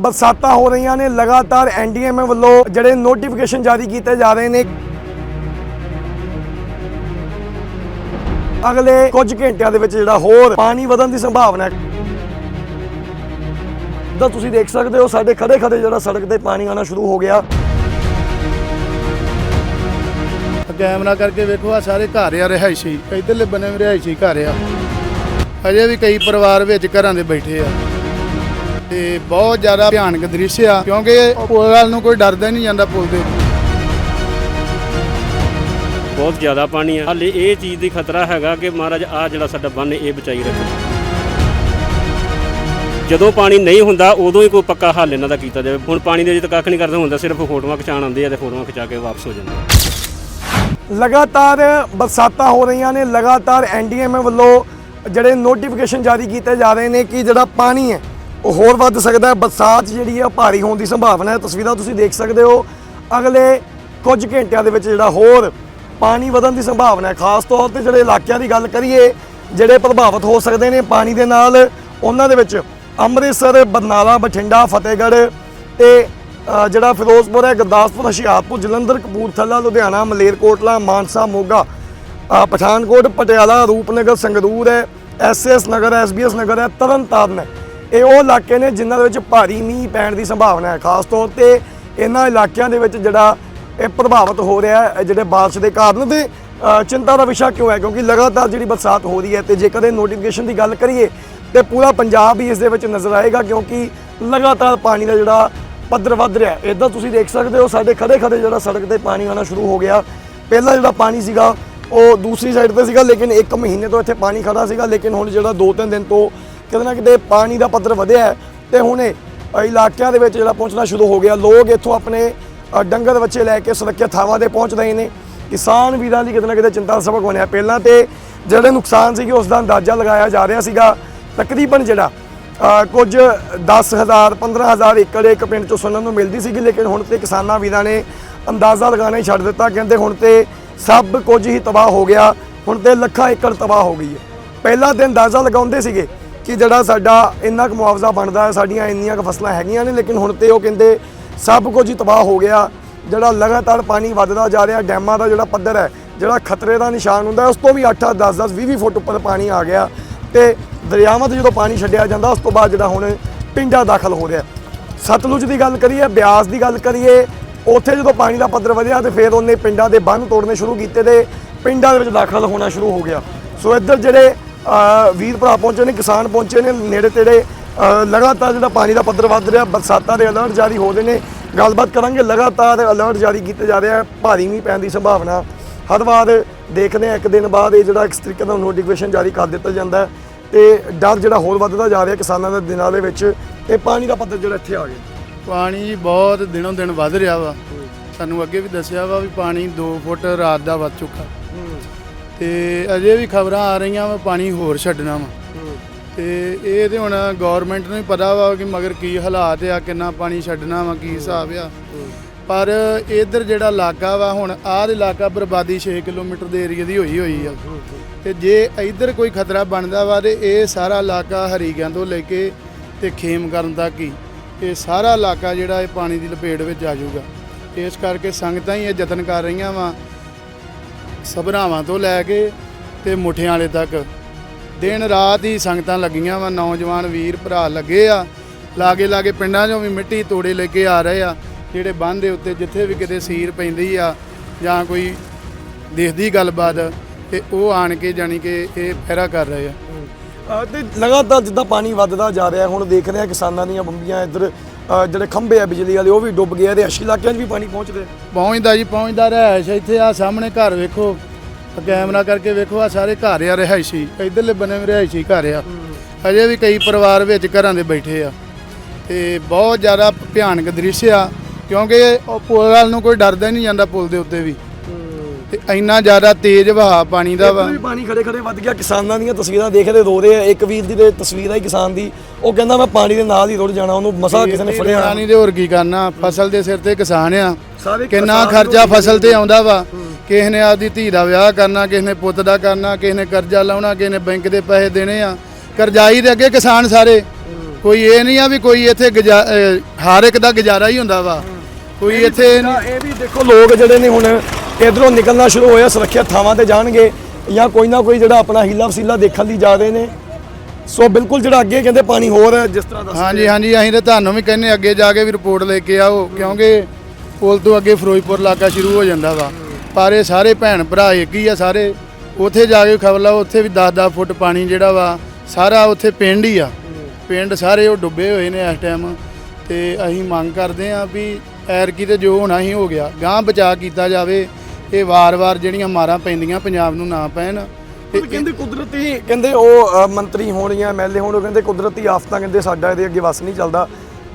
ਬਰਸਾਤਾਂ ਹੋ ਰਹੀਆਂ ਨੇ, ਲਗਾਤਾਰ ਐਨਡੀਐਮਏ ਵੱਲੋਂ ਜਿਹੜੇ ਨੋਟੀਫਿਕੇਸ਼ਨ ਜਾਰੀ ਕੀਤੇ ਜਾ ਰਹੇ ਨੇ। ਅਗਲੇ ਕੁਝ ਘੰਟਿਆਂ ਦੇ ਵਿੱਚ ਜਿਹੜਾ ਹੋਰ ਪਾਣੀ ਵਧਣ ਦੀ ਸੰਭਾਵਨਾ ਹੈ। ਤਾਂ ਤੁਸੀਂ ਦੇਖ ਸਕਦੇ ਹੋ, ਸਾਡੇ ਖੜੇ ਖੜੇ ਜਿਹੜਾ ਸੜਕ ਤੇ ਪਾਣੀ ਆਣਾ ਸ਼ੁਰੂ ਹੋ ਗਿਆ। ਕੈਮਰਾ ਕਰਕੇ ਵੇਖੋ ਆ ਸਾਰੇ ਘਰ ਆ, ਰਿਹਾਇਸ਼ੀ। ਇਧਰਲੇ ਬਣੇ ਰਿਹਾਇਸ਼ੀ ਘਰ ਆ। ਅਜੇ ਵੀ ਕਈ ਪਰਿਵਾਰ ਵਿੱਚ ਘਰਾਂ ਦੇ ਬੈਠੇ ਆ। ਤੇ ਬਹੁਤ ਜ਼ਿਆਦਾ ਭਿਆਨਕ ਦ੍ਰਿਸ਼ ਆ ਕਿਉਂਕਿ ਪੁਲ ਵੱਲ ਨੂੰ ਕੋਈ ਡਰਦਾ ਨਹੀਂ ਜਾਂਦਾ ਪੁਲ ਦੇ ਬਹੁਤ ਜ਼ਿਆਦਾ ਪਾਣੀ ਹੈ ਹਾਲੇ ਇਹ ਚੀਜ਼ ਦੀ ਖਤਰਾ ਹੈਗਾ ਕਿ ਮਹਾਰਾਜ ਆ ਜਿਹੜਾ ਸਾਡਾ ਬੰਨ ਇਹ ਬਚਾਈ ਰੱਖੇ ਜਦੋਂ ਪਾਣੀ ਨਹੀਂ ਹੁੰਦਾ ਉਦੋਂ ਹੀ ਕੋਈ ਪੱਕਾ ਹੱਲ ਇਹਨਾਂ ਦਾ ਕੀਤਾ ਜਾਵੇ। ਹੁਣ ਪਾਣੀ ਦੇ ਅਜੇ ਤੱਕ ਕੱਖ ਨਹੀਂ ਕਰਦਾ ਹੁੰਦਾ ਸਿਰਫ ਫੋਟੋਆਂ ਖਿਚਾਣ ਆਉਂਦੇ ਆ ਤੇ ਫੋਟੋਆਂ ਖਿਚਾ ਕੇ ਵਾਪਸ ਹੋ ਜਾਂਦੇ ਆ। ਲਗਾਤਾਰ ਬਰਸਾਤਾਂ ਹੋ ਰਹੀਆਂ ਨੇ। ਲਗਾਤਾਰ ਐਨਡੀਐਮਏ ਵੱਲੋਂ ਜਿਹੜੇ ਨੋਟੀਫਿਕੇਸ਼ਨ ਜਾਰੀ ਕੀਤੇ ਜਾ ਰਹੇ ਨੇ ਕਿ ਜਿਹੜਾ ਪਾਣੀ ਹੈ ਹੋਰ ਵੱਧ ਸਕਦਾ ਬਰਸਾਤ ਜਿਹੜੀ ਆ ਭਾਰੀ ਹੋਣ ਦੀ ਸੰਭਾਵਨਾ ਹੈ। ਤਸਵੀਰਾਂ ਤੁਸੀਂ ਦੇਖ ਸਕਦੇ ਹੋ। ਅਗਲੇ ਕੁਝ ਘੰਟਿਆਂ ਦੇ ਵਿੱਚ ਜਿਹੜਾ ਹੋਰ ਪਾਣੀ ਵਧਣ ਦੀ ਸੰਭਾਵਨਾ ਹੈ। ਖਾਸ ਤੌਰ ਤੇ ਜਿਹੜੇ ਇਲਾਕਿਆਂ ਦੀ ਗੱਲ ਕਰੀਏ, ਜਿਹੜੇ ਪ੍ਰਭਾਵਿਤ ਹੋ ਸਕਦੇ ਨੇ ਪਾਣੀ ਦੇ ਨਾਲ, ਉਹਨਾਂ ਦੇ ਵਿੱਚ ਅੰਮ੍ਰਿਤਸਰ, ਬਰਨਾਲਾ, ਬਠਿੰਡਾ, ਫਤਿਹਗੜ੍ਹ ਤੇ ਜਿਹੜਾ ਫਿਰੋਜ਼ਪੁਰ ਹੈ, ਗੁਰਦਾਸਪੁਰ, ਹੁਸ਼ਿਆਰਪੁਰ, ਜਲੰਧਰ, ਕਪੂਰਥਲਾ, ਲੁਧਿਆਣਾ, ਮਲੇਰਕੋਟਲਾ, ਮਾਨਸਾ, ਮੋਗਾ ਪਠਾਨਕੋਟ, ਪਟਿਆਲਾ, ਰੂਪਨਗਰ, ਸੰਗਰੂਰ ਹੈ ਐਸਐਸ ਨਗਰ ਐਸਬੀਐਸ ਨਗਰ ਹੈ, ਤਰਨਤਾਰਨ ਹੈ। ਇਹ ਉਹ ਇਲਾਕੇ ਨੇ ਜਿਨ੍ਹਾਂ ਦੇ ਵਿੱਚ ਭਾਰੀ ਮੀਂਹ ਪੈਣ ਦੀ ਸੰਭਾਵਨਾ ਹੈ। ਖਾਸ ਤੌਰ ਤੇ ਇਹਨਾਂ ਇਲਾਕਿਆਂ ਦੇ ਵਿੱਚ ਜਿਹੜਾ ਇਹ ਪ੍ਰਭਾਵਿਤ ਹੋ ਰਿਹਾ ਹੈ ਜਿਹੜੇ ਬਾਰਿਸ਼ ਦੇ ਕਾਰਨ ਤੇ ਚਿੰਤਾ ਦਾ ਵਿਸ਼ਾ ਕਿਉਂ ਹੈ? ਕਿਉਂਕਿ ਲਗਾਤਾਰ ਜਿਹੜੀ ਬਰਸਾਤ ਹੋ ਰਹੀ ਹੈ ਤੇ ਜੇਕਰ ਇਹ ਨੋਟੀਫਿਕੇਸ਼ਨ ਦੀ ਗੱਲ ਕਰੀਏ ਤੇ ਪੂਰਾ ਪੰਜਾਬ ਹੀ ਇਸ ਦੇ ਵਿੱਚ ਨਜ਼ਰ ਆਏਗਾ ਕਿਉਂਕਿ ਲਗਾਤਾਰ ਪਾਣੀ ਦਾ ਜਿਹੜਾ ਪੱਧਰ ਵੱਧ ਰਿਹਾ ਹੈ। ਇਦਾਂ ਤੁਸੀਂ ਦੇਖ ਸਕਦੇ ਹੋ, ਸਾਡੇ ਖੜੇ ਖੜੇ ਜਿਹੜਾ ਸੜਕ ਤੇ ਪਾਣੀ ਆਉਣਾ ਸ਼ੁਰੂ ਹੋ ਗਿਆ। ਪਹਿਲਾਂ ਜਿਹੜਾ ਪਾਣੀ ਸੀਗਾ, ਉਹ ਦੂਸਰੀ ਸਾਈਡ ਤੇ ਸੀਗਾ, ਲੇਕਿਨ ਇੱਕ ਮਹੀਨੇ ਤੋਂ ਇੱਥੇ ਪਾਣੀ ਖੜਾ ਸੀਗਾ, ਲੇਕਿਨ ਹੁਣ ਜਿਹੜਾ 2-3 ਦਿਨ ਤੋਂ ਕਿਤੇ ਨਾ ਕਿਤੇ ਪਾਣੀ ਦਾ ਪੱਧਰ ਵਧਿਆ ਹੈ ਤੇ ਹੁਣ ਇਹ ਇਲਾਕਿਆਂ ਦੇ ਵਿੱਚ ਜਿਹੜਾ ਪਹੁੰਚਣਾ ਸ਼ੁਰੂ ਹੋ ਗਿਆ। ਲੋਕ ਇੱਥੋਂ ਆਪਣੇ ਡੰਗਰ ਬੱਚੇ ਲੈ ਕੇ ਸੁਰੱਖਿਅਤ ਥਾਵਾਂ ਤੇ ਪਹੁੰਚ ਰਹੇ ਨੇ। ਕਿਸਾਨ ਵੀਰਾਂ ਲਈ ਕਿਤੇ ਨਾ ਕਿਤੇ ਚਿੰਤਾ ਦਾ ਸਬਕ ਬਣਿਆ। ਪਹਿਲਾਂ ਤੇ ਜਿਹੜੇ ਨੁਕਸਾਨ ਸੀਗੇ ਉਸ ਦਾ ਅੰਦਾਜ਼ਾ ਲਗਾਇਆ ਜਾ ਰਿਹਾ ਸੀਗਾ ਤਕਰੀਬਨ ਜਿਹੜਾ ਅ, ਕੁਝ 10000 15000 ਏਕੜ ਇੱਕ ਪਿੰਡ ਚੋਂ ਸੁਣਨ ਨੂੰ ਮਿਲਦੀ ਸੀਗੀ। ਲੇਕਿਨ ਹੁਣ ਤੇ ਕਿਸਾਨਾਂ ਵੀਰਾਂ ਨੇ ਅੰਦਾਜ਼ਾ ਲਗਾਉਣਾ ਹੀ ਛੱਡ ਦਿੱਤਾ ਕਹਿੰਦੇ ਹੁਣ ਤੇ ਸਭ ਕੁਝ ਹੀ ਤਬਾਹ ਹੋ ਗਿਆ। ਹੁਣ ਤੇ ਲੱਖਾਂ ਏਕੜ ਤਬਾਹ ਹੋ ਗਈ ਹੈ। ਪਹਿਲਾਂ ਤੇ ਅੰਦਾਜ਼ਾ ਲਗਾਉਂਦੇ ਸੀਗੇ ਕਿ ਜਿਹੜਾ ਸਾਡਾ ਇੰਨਾ ਕੁ ਮੁਆਵਜ਼ਾ ਬਣਦਾ ਹੈ, ਸਾਡੀਆਂ ਇੰਨੀਆਂ ਕੁ ਫਸਲਾਂ ਹੈਗੀਆਂ ਨੇ, ਲੇਕਿਨ ਹੁਣ ਤੇ ਉਹ ਕਹਿੰਦੇ ਸਭ ਕੁਝ ਹੀ ਤਬਾਹ ਹੋ ਗਿਆ। ਜਿਹੜਾ ਲਗਾਤਾਰ ਪਾਣੀ ਵੱਧਦਾ ਜਾ ਰਿਹਾ, ਡੈਮਾਂ ਦਾ ਜਿਹੜਾ ਪੱਧਰ ਹੈ, ਜਿਹੜਾ ਖਤਰੇ ਦਾ ਨਿਸ਼ਾਨ ਹੁੰਦਾ ਉਸ ਤੋਂ ਵੀ 8 8 10 10 20 20 ਫੁੱਟ ਉੱਪਰ ਪਾਣੀ ਆ ਗਿਆ ਤੇ ਦਰਿਆਵਾਂ 'ਤੇ ਜਦੋਂ ਪਾਣੀ ਛੱਡਿਆ ਜਾਂਦਾ, ਉਸ ਤੋਂ ਬਾਅਦ ਜਿਹੜਾ ਹੁਣ ਪਿੰਡਾਂ ਦਾਖਲ ਹੋ ਰਿਹਾ। ਸਤਲੁਜ ਦੀ ਗੱਲ ਕਰੀਏ, ਬਿਆਸ ਦੀ ਗੱਲ ਕਰੀਏ, ਉੱਥੇ ਜਦੋਂ ਪਾਣੀ ਦਾ ਪੱਧਰ ਵਧਿਆ ਤੇ ਫਿਰ ਉਹਨੇ ਪਿੰਡਾਂ ਦੇ ਬੰਨ ਤੋੜਨੇ ਸ਼ੁਰੂ ਕੀਤੇ ਤੇ ਪਿੰਡਾਂ ਦੇ ਵਿੱਚ ਦਾਖਲ ਹੋਣਾ ਸ਼ੁਰੂ ਹੋ ਗਿਆ। ਸੋ ਇੱਧਰ ਜਿਹੜੇ ਵੀਰ ਭਰਾ ਪਹੁੰਚੇ ਨੇ ਕਿਸਾਨ ਪਹੁੰਚੇ ਨੇ ਨੇੜੇ ਤੇੜੇ ਲਗਾਤਾਰ ਜਿਹੜਾ ਪਾਣੀ ਦਾ ਪੱਧਰ ਵੱਧ ਰਿਹਾ ਬਰਸਾਤਾਂ ਦੇ ਅਲਰਟ ਜਾਰੀ ਹੋ ਰਹੇ ਨੇ। ਗੱਲਬਾਤ ਕਰਾਂਗੇ ਲਗਾਤਾਰ ਅਲਰਟ ਜਾਰੀ ਕੀਤੇ ਜਾ ਰਹੇ ਆ ਭਾਰੀ ਮੀਂਹ ਪੈਣ ਦੀ ਸੰਭਾਵਨਾ ਹਰ ਵਾਰ ਦੇਖਦੇ ਆ ਇੱਕ ਦਿਨ ਬਾਅਦ ਇਹ ਜਿਹੜਾ ਇੱਕ ਤਰੀਕੇ ਦਾ ਨੋਟੀਫਿਕੇਸ਼ਨ ਜਾਰੀ ਕਰ ਦਿੱਤਾ ਜਾਂਦਾ ਤੇ ਡਰ ਜਿਹੜਾ ਹੋਰ ਵੱਧਦਾ ਜਾ ਰਿਹਾ ਕਿਸਾਨਾਂ ਦੇ ਦਿਨਾਂ ਦੇ ਵਿੱਚ ਤੇ ਪਾਣੀ ਦਾ ਪੱਧਰ ਜਿਹੜਾ ਇੱਥੇ ਆ ਗਿਆ। ਪਾਣੀ ਬਹੁਤ ਦਿਨੋਂ ਦਿਨ ਵੱਧ ਰਿਹਾ ਵਾ। ਸਾਨੂੰ ਅੱਗੇ ਵੀ ਦੱਸਿਆ ਵਾ ਵੀ ਪਾਣੀ 2 ਫੁੱਟ ਰਾਤ ਦਾ ਵੱਧ ਚੁੱਕਾ। ਤੇ ਅਜੇ ਵੀ ਖਬਰਾਂ ਆ ਰਹੀਆਂ ਵਾ ਪਾਣੀ ਹੋਰ ਛੱਡਣਾ ਵਾ। ਤੇ ਇਹ ਤੇ ਹੁਣ ਗਵਰਨਮੈਂਟ ਨੂੰ ਹੀ ਪਤਾ ਵਾ ਕਿ ਮਗਰ ਕੀ ਹਾਲਾਤ ਆ ਕਿੰਨਾ ਪਾਣੀ ਛੱਡਣਾ ਵਾ ਕੀ ਹਿਸਾਬ ਆ। ਪਰ ਇਧਰ ਜਿਹੜਾ ਇਲਾਕਾ ਵਾ ਹੁਣ ਆਹ ਇਲਾਕਾ ਬਰਬਾਦੀ 6 ਕਿਲੋਮੀਟਰ ਦੇ ਏਰੀਆ ਦੀ ਹੋਈ ਹੋਈ ਆ। ਤੇ ਜੇ ਇਧਰ ਕੋਈ ਖਤਰਾ ਬਣਦਾ ਵਾ ਤੇ ਇਹ ਸਾਰਾ ਇਲਾਕਾ ਹਰੀਗਾਂ ਤੋਂ ਲੈ ਕੇ ਤੇ ਖੇਮ ਕਰਨ ਤੱਕ ਹੀ ਇਹ ਸਾਰਾ ਇਲਾਕਾ ਜਿਹੜਾ ਇਹ ਪਾਣੀ ਦੀ ਲਪੇਟ ਵਿੱਚ ਆ ਜਾਊਗਾ। ਇਸ ਕਰਕੇ ਸੰਗਤਾਂ ਹੀ ਇਹ ਯਤਨ ਕਰ ਰਹੀਆਂ ਵਾ ਸਭਰਾਵਾਂ ਤੋਂ ਲੈ ਕੇ ਤੇ ਮੁਠਿਆਂ ਵਾਲੇ ਤੱਕ। ਦਿਨ ਰਾਤ ਹੀ ਸੰਗਤਾਂ ਲੱਗੀਆਂ ਵਾ ਨੌਜਵਾਨ ਵੀਰ ਭਰਾ ਲੱਗੇ ਆ। ਲਾਗੇ ਲਾਗੇ ਪਿੰਡਾਂ 'ਚੋਂ ਵੀ ਮਿੱਟੀ ਤੋੜੇ ਲੈ ਕੇ ਆ ਰਹੇ ਆ ਜਿਹੜੇ ਬੰਨ੍ਹ ਦੇ ਉੱਤੇ ਜਿੱਥੇ ਵੀ ਕਿਤੇ ਸੀਰ ਪੈਂਦੀ ਆ ਜਾਂ ਕੋਈ ਦੇਖਦੀ ਗੱਲਬਾਤ ਤੇ ਉਹ ਆਣ ਕੇ ਜਾਣੀ ਕਿ ਇਹ ਪਹਿਰਾ ਕਰ ਰਹੇ ਆ। ਅ, ਤੇ ਲਗਾਤਾਰ ਜਿੱਦਾਂ ਪਾਣੀ ਵੱਧਦਾ ਜਾ ਰਿਹਾ ਹੁਣ ਦੇਖ ਰਹੇ ਆ ਕਿਸਾਨਾਂ ਦੀਆਂ ਬੰਬੀਆਂ ਇੱਧਰ ਜਿਹੜੇ ਖੰਭੇ ਆ ਬਿਜਲੀ ਵਾਲੇ, ਉਹ ਵੀ ਡੁੱਬ ਗਏ ਤੇ ਅਸ਼ੀ ਇਲਾਕਿਆਂ 'ਚ ਵੀ ਪਾਣੀ ਪਹੁੰਚ ਗਿਆ। ਪਹੁੰਚਦਾ ਜੀ, ਪਹੁੰਚਦਾ ਰਹਿਸ਼ ਇੱਥੇ ਆ ਸਾਹਮਣੇ ਘਰ ਵੇਖੋ। ਕੈਮਰਾ ਕਰਕੇ ਵੇਖੋ ਆ ਸਾਰੇ ਘਰ ਆ ਰਹਿਸ਼ੀ ਇਧਰਲੇ ਬਣੇ ਰਹਿਸ਼ੀ ਘਰ ਆ। ਅਜੇ ਵੀ ਕਈ ਪਰਿਵਾਰ ਵਿੱਚ ਘਰਾਂ ਦੇ ਬੈਠੇ ਆ। ਤੇ ਬਹੁਤ ਜ਼ਿਆਦਾ ਭਿਆਨਕ ਦ੍ਰਿਸ਼ ਆ, ਕਿਉਂਕਿ ਉਹ ਪੁਲ ਵਾਲ ਨੂੰ ਕੋਈ ਡਰਦਾ ਨਹੀਂ ਜਾਂਦਾ ਪੁਲ ਦੇ ਉੱਤੇ ਵੀ। ਤੇ ਇੰਨਾ ਜ਼ਿਆਦਾ ਤੇਜ਼ ਵਹਾਅ ਪਾਣੀ ਦਾ ਵਾ। ਪਾਣੀ ਖੜੇ ਖੜੇ ਵੱਧ ਗਿਆ ਕਿਸਾਨਾਂ ਦੀਆਂ ਤਸਵੀਰਾਂ ਦੇਖਦੇ ਰੋ ਰਹੇ ਆ। ਇੱਕ ਵੀਰ ਦੀ ਤੇ ਤਸਵੀਰ ਆਈ ਕਿਸਾਨ ਦੀ। ਉਹ ਕਹਿੰਦਾ ਮੈਂ ਪਾਣੀ ਦੇ ਨਾਲ ਹੀ ਰੁੜ ਜਾਣਾ ਉਹਨੂੰ ਮਸਾ ਕਿਸੇ ਨੇ ਫੜਿਆ। ਨਹੀਂ ਤੇ ਹੋਰ ਕੀ ਕਰਨਾ? ਫਸਲ ਦੇ ਸਿਰ ਤੇ ਕਿਸਾਨ ਆ। ਕਿੰਨਾ ਖਰਚਾ ਫਸਲ ਤੇ ਆਉਂਦਾ ਵਾ। ਕਿਸੇ ਨੇ ਆਪਦੀ ਧੀ ਦਾ ਵਿਆਹ ਕਰਨਾ ਕਿਸੇ ਨੇ ਪੁੱਤ ਦਾ ਕਰਨਾ ਕਿਸੇ ਨੇ ਕਰਜ਼ਾ ਲਾਉਣਾ ਕਿਸੇ ਨੇ ਬੈਂਕ ਦੇ ਪੈਸੇ ਦੇਣੇ ਆ। ਕਰਜ਼ਾਈ ਦੇ ਅੱਗੇ ਕਿਸਾਨ ਸਾਰੇ। ਕੋਈ ਇਹ ਨਹੀਂ ਆ ਵੀ ਕੋਈ ਇੱਥੇ ਹਰ ਇੱਕ ਦਾ ਗੁਜ਼ਾਰਾ ਹੀ ਹੁੰਦਾ ਵਾ। ਕੋਈ ਇੱਥੇ ਇਹ ਵੀ ਦੇਖੋ ਲੋਕ ਜਿਹੜੇ ਨੇ ਹੁਣ ਇਧਰੋਂ ਨਿਕਲਣਾ ਸ਼ੁਰੂ ਹੋਇਆ ਸੁਰੱਖਿਅਤ ਥਾਵਾਂ ਤੇ ਜਾਣਗੇ ਜਾਂ ਕੋਈ ਨਾ ਕੋਈ ਜਿਹੜਾ ਆਪਣਾ ਹੀਲਾ ਵਸੀਲਾ ਦੇਖਣ ਲਈ ਜਾ ਰਹੇ ਨੇ। ਸੋ ਬਿਲਕੁਲ ਜਿਹੜਾ ਅੱਗੇ ਕਹਿੰਦੇ ਪਾਣੀ ਹੋਰ ਹੈ, ਜਿਸ ਤਰ੍ਹਾਂ ਦੱਸ ਹਾਂਜੀ ਹਾਂਜੀ ਅਸੀਂ ਤਾਂ ਤੁਹਾਨੂੰ ਵੀ ਕਹਿੰਨੇ ਅੱਗੇ ਜਾ ਕੇ ਵੀ ਰਿਪੋਰਟ ਲੈ ਕੇ ਆਓ ਕਿਉਂਕਿ ਪੁਲ ਤੋਂ ਅੱਗੇ ਫਿਰੋਜ਼ਪੁਰ ਇਲਾਕਾ ਸ਼ੁਰੂ ਹੋ ਜਾਂਦਾ ਵਾ। ਪਰ ਇਹ ਸਾਰੇ ਭੈਣ ਭਰਾ ਇੱਕ ਹੀ ਆ ਸਾਰੇ ਉੱਥੇ ਜਾ ਕੇ ਖਬਰ ਲਾਓ ਉੱਥੇ ਵੀ 10-10 ਫੁੱਟ ਪਾਣੀ ਜਿਹੜਾ ਵਾ ਸਾਰਾ ਉੱਥੇ ਪਿੰਡ ਹੀ ਆ। ਪਿੰਡ ਸਾਰੇ ਉਹ ਡੁੱਬੇ ਹੋਏ ਨੇ ਇਸ ਟਾਈਮ ਤੇ ਅਸੀਂ ਮੰਗ ਕਰਦੇ ਆ ਵੀ ਐਰਕੀ ਤੇ ਜੋ ਹੋਣਾ ਹੀ ਹੋ ਗਿਆ। ਗਾਂ ਬਚਾ ਕੀਤਾ ਜਾਵੇ ਇਹ ਵਾਰ-ਵਾਰ ਜਿਹੜੀਆਂ ਮਾਰਾਂ ਪੈਂਦੀਆਂ ਪੰਜਾਬ ਨੂੰ ਨਾ ਪੈਣ। ਤੇ ਕਹਿੰਦੇ ਕੁਦਰਤੀ ਕਹਿੰਦੇ ਉਹ ਮੰਤਰੀ ਹੋਣ ਜਾਂ ਐਮਐਲਏ ਹੋਣ ਉਹ ਕਹਿੰਦੇ ਕੁਦਰਤੀ ਆਫਤਾਂ ਕਹਿੰਦੇ ਸਾਡਾ ਇਹਦੇ ਅੱਗੇ ਵਸ ਨਹੀਂ ਚੱਲਦਾ।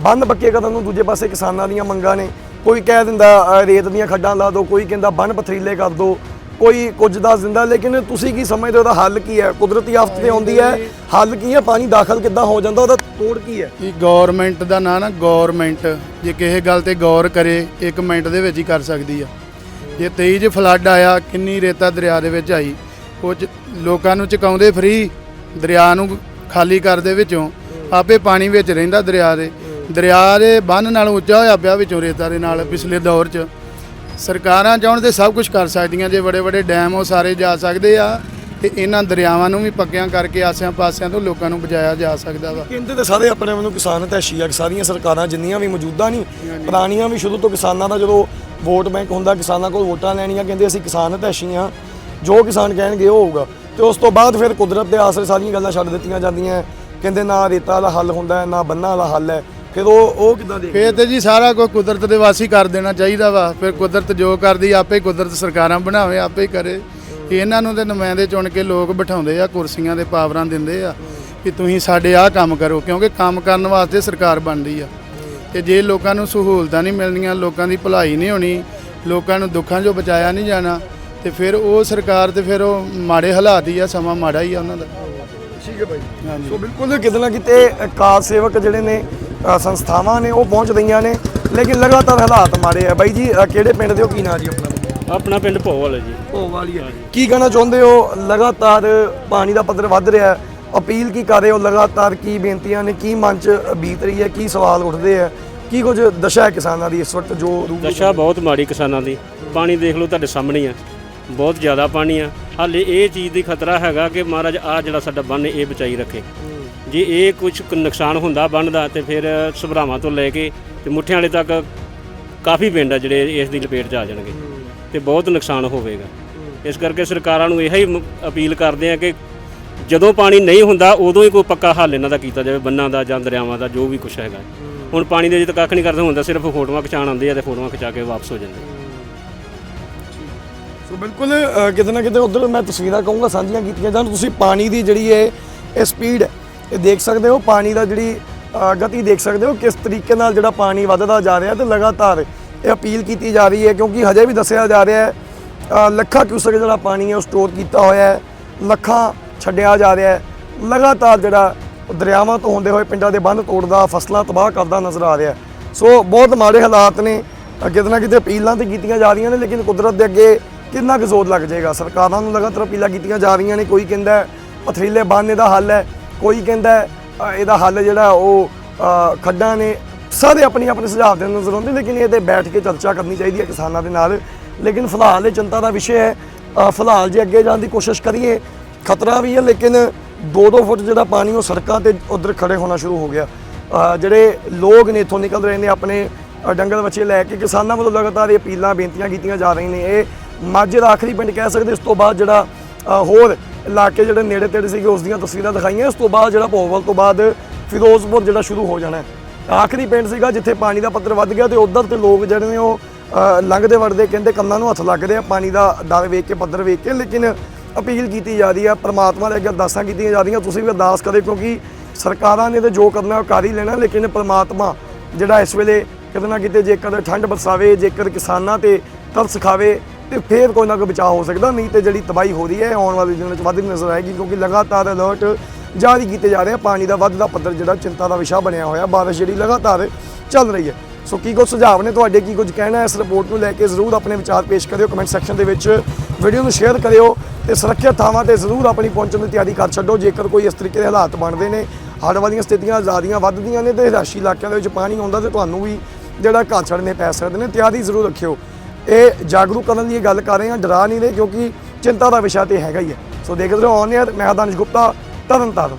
ਬੰਨ ਪੱਕੇ ਕਦਮ ਨੂੰ ਦੂਜੇ ਪਾਸੇ ਕਿਸਾਨਾਂ ਦੀਆਂ ਮੰਗਾਂ ਨੇ। ਕੋਈ ਕਹਿ ਦਿੰਦਾ ਰੇਤ ਦੀਆਂ ਖੱਡਾਂ ਲਾ ਦਿਓ ਕੋਈ ਕਹਿੰਦਾ ਬੰਨ ਪਥਰੀਲੇ ਕਰ ਦਿਓ। ਕੋਈ ਕੁਝ ਦੱਸ ਦਿੰਦਾ, ਲੇਕਿਨ ਤੁਸੀਂ ਕੀ ਸਮਝਦੇ ਹੋ ਉਹਦਾ ਹੱਲ ਕੀ ਹੈ? ਕੁਦਰਤੀ ਆਫਤ ਤੇ ਆਉਂਦੀ ਹੈ, ਹੱਲ ਕੀ ਹੈ? ਪਾਣੀ ਦਾਖਲ ਕਿੱਦਾਂ ਹੋ ਜਾਂਦਾ, ਉਹਦਾ ਤੋੜ ਕੀ ਹੈ? ਕਿ ਗਵਰਨਮੈਂਟ ਦਾ ਨਾਂ ਨਾ ਗਵਰਨਮੈਂਟ ਜੇ ਕਿਸੇ ਗੱਲ ਤੇ ਗੌਰ ਕਰੇ 1 ਮਿੰਟ ਦੇ ਵਿੱਚ ਹੀ ਕਰ ਸਕਦੀ ਆ। ਜੇ 23 ਚ ਫਲੱਡ ਆਇਆ, ਕਿੰਨੀ ਰੇਤਾ ਦਰਿਆ ਦੇ ਵਿੱਚ ਆਈ ਉਹ 'ਚ ਲੋਕਾਂ ਨੂੰ ਚਕਾਉਂਦੇ ਫਰੀ ਦਰਿਆ ਨੂੰ ਖਾਲੀ ਕਰਦੇ ਵਿੱਚੋਂ, ਆਪੇ ਪਾਣੀ ਵਿੱਚ ਰਹਿੰਦਾ ਦਰਿਆ ਦੇ। ਦਰਿਆ ਦੇ ਬੰਨ ਨਾਲ ਉੱਚਾ ਹੋਇਆ ਪਿਆ ਵਿੱਚੋਂ ਰੇਤਾ ਦੇ ਨਾਲ, ਪਿਛਲੇ ਦੌਰ 'ਚ। ਸਰਕਾਰਾਂ ਚਾਹੁਣ ਤੇ ਸਭ ਕੁਝ ਕਰ ਸਕਦੀਆਂ ਜੇ ਵੱਡੇ ਵੱਡੇ ਡੈਮ ਉਹ ਸਾਰੇ ਜਾ ਸਕਦੇ ਆ ਤੇ ਇਹਨਾਂ ਦਰਿਆਵਾਂ ਨੂੰ ਵੀ ਪੱਕਿਆਂ ਕਰਕੇ ਆਸਿਆਂ ਪਾਸਿਆਂ ਤੋਂ ਲੋਕਾਂ ਨੂੰ ਬਚਾਇਆ ਜਾ ਸਕਦਾ ਵਾ। ਕਹਿੰਦੇ ਤੇ ਸਾਰੇ ਆਪਣੇ ਵੱਲੋਂ ਕਿਸਾਨ ਤੈਸ਼ੀ ਆ ਸਾਰੀਆਂ ਸਰਕਾਰਾਂ ਜਿੰਨੀਆਂ ਵੀ ਮੌਜੂਦਾ ਨਹੀਂ ਪੁਰਾਣੀਆਂ ਵੀ ਸ਼ੁਰੂ ਤੋਂ ਕਿਸਾਨਾਂ ਦਾ ਜਦੋਂ ਵੋਟ ਬੈਂਕ ਹੁੰਦਾ ਕਿਸਾਨਾਂ ਕੋਲ ਵੋਟਾਂ ਲੈਣੀਆਂ ਕਹਿੰਦੇ ਅਸੀਂ ਕਿਸਾਨ ਤੈਸ਼ੀ ਆ ਜੋ ਕਿਸਾਨ ਕਹਿਣਗੇ ਉਹ ਹੋਊਗਾ। ਤੇ ਉਸ ਤੋਂ ਬਾਅਦ ਫਿਰ ਕੁਦਰਤ ਦੇ ਆਸਰੇ ਸਾਰੀਆਂ ਗੱਲਾਂ ਛੱਡ ਦਿੱਤੀਆਂ ਜਾਂਦੀਆਂ ਕਹਿੰਦੇ ਨਾ ਰੇਤਾ ਵਾਲਾ ਹੱਲ ਹੁੰਦਾ ਹੈ, ਨਾ ਬੰਨਾ ਵਾਲਾ ਹੱਲ ਹੈ। ਫਿਰ ਉਹ ਉਹ ਕਿੱਦਾਂ ਦੇ ਫੇਰ ਤੇ ਜੀ ਸਾਰਾ ਕੁਝ ਕੁਦਰਤ ਦੇ ਵਾਸੀ ਕਰ ਦੇਣਾ ਚਾਹੀਦਾ ਵਾ। ਫਿਰ ਕੁਦਰਤ ਜੋ ਕਰਦੀ ਆਪੇ ਕੁਦਰਤ ਸਰਕਾਰਾਂ ਬਣਾਵੇ ਆਪੇ ਹੀ ਕਰੇ। ਇਹਨਾਂ ਨੂੰ ਤੇ ਨੁਮਾਇੰਦੇ ਚੁਣ ਕੇ ਲੋਕ ਬਿਠਾਉਂਦੇ ਆ ਕੁਰਸੀਆਂ ਦੇ ਪਾਵਰਾਂ ਦਿੰਦੇ ਆ ਕਿ ਤੁਸੀਂ ਸਾਡੇ ਆਹ ਕੰਮ ਕਰੋ ਕਿਉਂਕਿ ਕੰਮ ਕਰਨ ਵਾਸਤੇ ਸਰਕਾਰ ਬਣਦੀ ਆ। ਤੇ ਜੇ ਲੋਕਾਂ ਨੂੰ ਸਹੂਲਤਾਂ ਨਹੀਂ ਮਿਲਣੀਆਂ ਲੋਕਾਂ ਦੀ ਭਲਾਈ ਨਹੀਂ ਹੋਣੀ ਲੋਕਾਂ ਨੂੰ ਦੁੱਖਾਂ 'ਚੋਂ ਬਚਾਇਆ ਨਹੀਂ ਜਾਣਾ ਤੇ ਫਿਰ ਉਹ ਸਰਕਾਰ ਤੇ ਫਿਰ ਉਹ ਮਾੜੇ ਹਾਲਾਤ ਹੀ ਆ ਸਮਾਂ ਮਾੜਾ ਹੀ ਆ ਉਹਨਾਂ ਦਾ। ਠੀਕ ਹੈ ਭਾਈ। ਸੋ ਬਿਲਕੁਲ ਕਿਤੇ ਨਾ ਕਿਤੇ ਕਾਰ ਸੇਵਕ ਜਿਹੜੇ ਨੇ ਸੰਸਥਾਵਾਂ ਨੇ ਉਹ ਪਹੁੰਚ ਰਹੀਆਂ ਨੇ ਲੇਕਿਨ ਲਗਾਤਾਰ ਹਾਲਾਤ ਮਾੜੇ ਆ। ਬਾਈ ਜੀ ਅ, ਕਿਹੜੇ ਪਿੰਡ ਦੇ ਹੋ? ਕੀ ਨਾਂ ਜੀ ਆਪਣਾ? ਆਪਣਾ ਪਿੰਡ ਭੋਵਾਲ ਹੈ ਜੀ। ਉਹ ਵਾਲੀ ਹੈ ਕੀ ਕਹਿਣਾ ਚਾਹੁੰਦੇ ਹੋ? ਲਗਾਤਾਰ ਪਾਣੀ ਦਾ ਪੱਧਰ ਵੱਧ ਰਿਹਾ ਹੈ। ਅਪੀਲ ਕੀ ਕਰ ਰਹੇ ਹੋ? ਲਗਾਤਾਰ ਕੀ ਬੇਨਤੀਆਂ ਨੇ? ਕੀ ਮਨ ਚ ਬੀਤ ਰਹੀ ਹੈ? ਕੀ ਸਵਾਲ ਉੱਠਦੇ ਆ? ਕੀ ਕੁਝ ਦਸ਼ਾ ਹੈ ਕਿਸਾਨਾਂ ਦੀ ਇਸ ਵਕਤ ਜੋ ਰੂਪ ਦਸ਼ਾ ਬਹੁਤ ਮਾੜੀ ਕਿਸਾਨਾਂ ਦੀ। ਪਾਣੀ ਦੇਖ ਲਓ ਤੁਹਾਡੇ ਸਾਹਮਣੇ ਹੀ ਆ। ਬਹੁਤ ਜ਼ਿਆਦਾ ਪਾਣੀ ਆ। ਹਾਲੇ ਇਹ ਚੀਜ਼ ਦੀ ਖਤਰਾ ਹੈਗਾ ਕਿ ਮਹਾਰਾਜ ਆ ਜਿਹੜਾ ਸਾਡਾ ਬੰਨ ਇਹ ਬਚਾਈ ਰੱਖੇ। ਜੇ ਇਹ ਕੁਝ ਨੁਕਸਾਨ ਹੁੰਦਾ ਬੰਨਦਾ ਤੇ ਫਿਰ ਸਭਰਾਵਾਂ ਤੋਂ ਲੈ ਕੇ ਤੇ ਮੁੱਠਿਆਂ ਵਾਲੇ ਤੱਕ ਕਾਫੀ ਪਿੰਡ ਆ ਜਿਹੜੇ ਇਸ ਦੀ ਲਪੇਟ 'ਚ ਆ ਜਾਣਗੇ ਤੇ ਬਹੁਤ ਨੁਕਸਾਨ ਹੋਵੇਗਾ। ਇਸ ਕਰਕੇ ਸਰਕਾਰਾਂ ਨੂੰ ਇਹੀ ਮ- ਅਪੀਲ ਕਰਦੇ ਆ ਕਿ ਜਦੋਂ ਪਾਣੀ ਨਹੀਂ ਹੁੰਦਾ ਉਦੋਂ ਹੀ ਕੋਈ ਪੱਕਾ ਹੱਲ ਇਹਨਾਂ ਦਾ ਕੀਤਾ ਜਾਵੇ, ਬੰਨਾਂ ਦਾ ਜਾਂ ਦਰਿਆਵਾਂ ਦਾ, ਜੋ ਵੀ ਕੁਝ ਹੈਗਾ। ਹੁਣ ਪਾਣੀ ਦੇ ਜੇ ਤਾਂ ਕੱਖ ਨਹੀਂ ਕਰਦਾ ਹੁੰਦਾ, ਸਿਰਫ ਫੋਟੋਆਂ ਖਿਚਾਣ ਆਉਂਦੇ ਆ ਤੇ ਫੋਟੋਆਂ ਖਿਚਾ ਕੇ ਵਾਪਸ ਹੋ ਜਾਂਦੇ ਸੋ ਬਿਲਕੁਲ ਕਿਤੇ ਨਾ ਕਿਤੇ ਉਧਰ ਮੈਂ ਤਸਵੀਰਾਂ ਕਹੂੰਗਾ ਸਾਂਝੀਆਂ ਕੀਤੀਆਂ ਜਾਣ। ਤੁਸੀਂ ਪਾਣੀ ਦੀ ਜਿਹੜੀ ਹੈ ਇਹ ਸਪੀਡ ਇਹ ਦੇਖ ਸਕਦੇ ਹੋ, ਪਾਣੀ ਦਾ ਜਿਹੜੀ ਗਤੀ ਦੇਖ ਸਕਦੇ ਹੋ, ਕਿਸ ਤਰੀਕੇ ਨਾਲ ਜਿਹੜਾ ਪਾਣੀ ਵੱਧਦਾ ਜਾ ਰਿਹਾ ਤੇ ਲਗਾਤਾਰ ਇਹ ਅਪੀਲ ਕੀਤੀ ਜਾ ਰਹੀ ਹੈ, ਕਿਉਂਕਿ ਹਜੇ ਵੀ ਦੱਸਿਆ ਜਾ ਰਿਹਾ ਹੈ ਲੱਖਾਂ ਕਿਊਸਕ ਜਿਹੜਾ ਪਾਣੀ ਹੈ ਉਹ ਸਟੋਰ ਕੀਤਾ ਹੋਇਆ ਹੈ, ਲੱਖਾਂ ਛੱਡਿਆ ਜਾ ਰਿਹਾ ਹੈ, ਲਗਾਤਾਰ ਜਿਹੜਾ ਦਰਿਆਵਾਂ ਤੋਂ ਹੁੰਦੇ ਹੋਏ ਪਿੰਡਾਂ ਦੇ ਬੰਦ ਤੋੜਦਾ, ਫਸਲਾਂ ਤਬਾਹ ਕਰਦਾ ਨਜ਼ਰ ਆ ਰਿਹਾ ਸੋ ਬਹੁਤ ਮਾੜੇ ਹਾਲਾਤ ਨੇ ਕਿਤੇ ਨਾ ਕਿਤੇ ਅਪੀਲਾਂ ਤੇ ਕੀਤੀਆਂ ਜਾ ਰਹੀਆਂ ਨੇ, ਲੇਕਿਨ ਕੁਦਰਤ ਦੇ ਅੱਗੇ ਕਿੰਨਾ ਕੁ ਜ਼ੋਰ ਲੱਗ ਜਾਏਗਾ? ਸਰਕਾਰਾਂ ਨੂੰ ਲਗਾਤਾਰ ਅਪੀਲਾਂ ਕੀਤੀਆਂ ਜਾ ਰਹੀਆਂ ਨੇ, ਕੋਈ ਕਹਿੰਦਾ ਪਥਰੀਲੇ ਬੰਨ ਇਹਦਾ ਹੱਲ ਹੈ ਕੋਈ ਕਹਿੰਦਾ ਇਹਦਾ ਹੱਲ ਜਿਹੜਾ ਉਹ ਖੱਡਾਂ ਨੇ ਸਾਰੇ ਆਪਣੀ ਆਪਣੇ ਸੁਝਾਅ ਦੇ ਨਜ਼ਰ ਆਉਂਦੇ ਲੇਕਿਨ ਇਹ ਤੇ ਬੈਠ ਕੇ ਚਰਚਾ ਕਰਨੀ ਚਾਹੀਦੀ ਹੈ ਕਿਸਾਨਾਂ ਦੇ ਨਾਲ। ਲੇਕਿਨ ਫਿਲਹਾਲ ਇਹ ਚਿੰਤਾ ਦਾ ਵਿਸ਼ੇ ਹੈ। ਫਿਲਹਾਲ ਜੇ ਅੱਗੇ ਜਾਣ ਦੀ ਕੋਸ਼ਿਸ਼ ਕਰੀਏ, ਖਤਰਾ ਵੀ ਹੈ, ਲੇਕਿਨ 2-2 ਫੁੱਟ ਜਿਹੜਾ ਪਾਣੀ ਉਹ ਸੜਕਾਂ ਤੇ ਉਧਰ ਖੜੇ ਹੋਣਾ ਸ਼ੁਰੂ ਹੋ ਗਿਆ। ਜਿਹੜੇ ਲੋਕ ਨੇ ਇੱਥੋਂ ਨਿਕਲ ਰਹੇ ਨੇ ਆਪਣੇ ਡੰਗਰ ਬੱਚੇ ਲੈ ਕੇ, ਕਿਸਾਨਾਂ ਵੱਲੋਂ ਲਗਾਤਾਰ ਇਹ ਅਪੀਲਾਂ ਬੇਨਤੀਆਂ ਕੀਤੀਆਂ ਜਾ ਰਹੀਆਂ ਨੇ। ਇਹ ਮਾਝੇ ਦਾ ਆਖਰੀ ਪਿੰਡ ਕਹਿ ਸਕਦੇ, ਇਸ ਤੋਂ ਬਾਅਦ ਜਿਹੜਾ ਹੋਰ ਇਲਾਕੇ ਜਿਹੜੇ ਨੇੜੇ ਤੇੜੇ ਸੀਗੇ, ਉਸ ਦੀਆਂ ਤਸਵੀਰਾਂ ਦਿਖਾਈਆਂ। ਇਸ ਤੋਂ ਬਾਅਦ ਜਿਹੜਾ ਭੋਵਲ ਤੋਂ ਬਾਅਦ ਫਿਰੋਜ਼ਪੁਰ ਜਿਹੜਾ ਸ਼ੁਰੂ ਹੋ ਜਾਣਾ ਹੈ। ਆਖਰੀ ਪਿੰਡ ਸੀਗਾ, ਜਿੱਥੇ ਪਾਣੀ ਦਾ ਪੱਧਰ ਵੱਧ ਗਿਆ ਤੇ ਉਧਰ ਤੇ ਲੋਕ ਜਿਹੜੇ ਨੇ ਉਹ ਲੰਘਦੇ ਵੜਦੇ ਕਹਿੰਦੇ ਕੰਨਾਂ ਨੂੰ ਹੱਥ ਲੱਗਦੇ ਆ। ਪਾਣੀ ਦਾ ਦਰ ਵੇਖ ਕੇ, ਪੱਧਰ ਵੇਖ ਕੇ, ਲੇਕਿਨ ਅਪੀਲ ਕੀਤੀ ਜਾ ਰਹੀ ਹੈ ਪ੍ਰਮਾਤਮਾ ਦੇ ਅੱਗੇ ਅਰਦਾਸਾਂ ਕੀਤੀਆਂ ਜਾ ਰਹੀਆਂ। ਤੁਸੀਂ ਵੀ ਅਰਦਾਸ ਕਰੇ, ਕਿਉਂਕਿ ਸਰਕਾਰਾਂ ਨੇ ਤੇ ਜੋ ਕਰਨਾ ਉਹ ਕਰ ਹੀ ਲੈਣਾ, ਲੇਕਿਨ ਪ੍ਰਮਾਤਮਾ ਜਿਹੜਾ ਇਸ ਵੇਲੇ ਕਿਤੇ ਨਾ ਕਿਤੇ ਜੇਕਰ ਠੰਡ ਬਰਸਾਵੇ, ਜੇਕਰ ਕਿਸਾਨਾਂ ਤੇ ਤਰਸ ਖਾਵੇ ਤੇ ਫੇਰ ਕੋਈ ਨਾ ਕੋਈ ਬਚਾਅ ਹੋ ਸਕਦਾ, ਨਹੀਂ ਤੇ ਜਿਹੜੀ ਤਬਾਹੀ ਹੋ ਰਹੀ ਹੈ, ਆਉਣ ਵਾਲੇ ਦਿਨਾਂ ਵਿੱਚ ਵੱਧਦੀ ਨਜ਼ਰ ਆਏਗੀ, ਕਿਉਂਕਿ ਲਗਾਤਾਰ ਅਲਰਟ ਜਾਰੀ ਕੀਤੇ ਜਾ ਰਹੇ ਆ, ਪਾਣੀ ਦਾ ਵੱਧਦਾ ਪੱਧਰ ਜਿਹੜਾ ਚਿੰਤਾ ਦਾ ਵਿਸ਼ਾ ਬਣਿਆ ਹੋਇਆ, ਬਾਰਿਸ਼ ਜਿਹੜੀ ਲਗਾਤਾਰ ਚੱਲ ਰਹੀ ਹੈ। ਸੋ ਕੀ ਕੁਝ ਸੁਝਾਅ ਨੇ, ਤੁਹਾਡੇ ਕੀ ਕੁਝ ਕਹਿਣਾ ਇਸ ਰਿਪੋਰਟ ਨੂੰ ਲੈ ਕੇ ਜ਼ਰੂਰ ਆਪਣੇ ਵਿਚਾਰ ਪੇਸ਼ ਕਰਿਓ ਕਮੈਂਟ ਸੈਕਸ਼ਨ ਦੇ ਵਿੱਚ ਵੀਡੀਓ ਨੂੰ ਸ਼ੇਅਰ ਕਰਿਓ ਤੇ ਸੁਰੱਖਿਅਤ ਥਾਵਾਂ ਤੇ ਜ਼ਰੂਰ ਆਪਣੀ ਪਹੁੰਚਣ ਦੀ ਤਿਆਰੀ ਕਰ ਛੱਡੋ, ਜੇਕਰ ਕੋਈ ਇਸ ਤਰੀਕੇ ਦੇ ਹਾਲਾਤ ਬਣਦੇ ਨੇ, ਹੜ੍ਹ ਵਾਲੀਆਂ ਸਥਿਤੀਆਂ ਜ਼ਿਆਦੀਆਂ ਵੱਧਦੀਆਂ ਨੇ ਤੇ ਰਾਸ਼ੀ ਇਲਾਕਿਆਂ ਦੇ ਵਿੱਚ ਪਾਣੀ ਆਉਂਦਾ ਤੇ ਤੁਹਾਨੂੰ ਵੀ ਜਿਹੜਾ ਘਰ ਛੱਡਨੇ ਪੈ ਸਕਦੇ ਨੇ, ਤਿਆਰੀ ਜ਼ਰੂਰ ਰੱਖਿਓ। ਇਹ ਜਾਗਰੂਕ ਕਰਨ ਦੀ ਇਹ ਗੱਲ ਕਰ ਰਹੇ ਹਾਂ, ਡਰਾ ਨਹੀਂ ਰਹੇ ਕਿਉਂਕਿ ਚਿੰਤਾ ਦਾ ਵਿਸ਼ਾ ਤੇ ਹੈਗਾ ਹੀ ਹੈ। ਸੋ ਦੇਖਦੇ ਰਹੋ ਔਨ 에ਅਰ ਮੈਂ ਦਾਨਿਸ਼ ਗੁਪਤਾ, ਤਰਨ ਤਾਰਨ।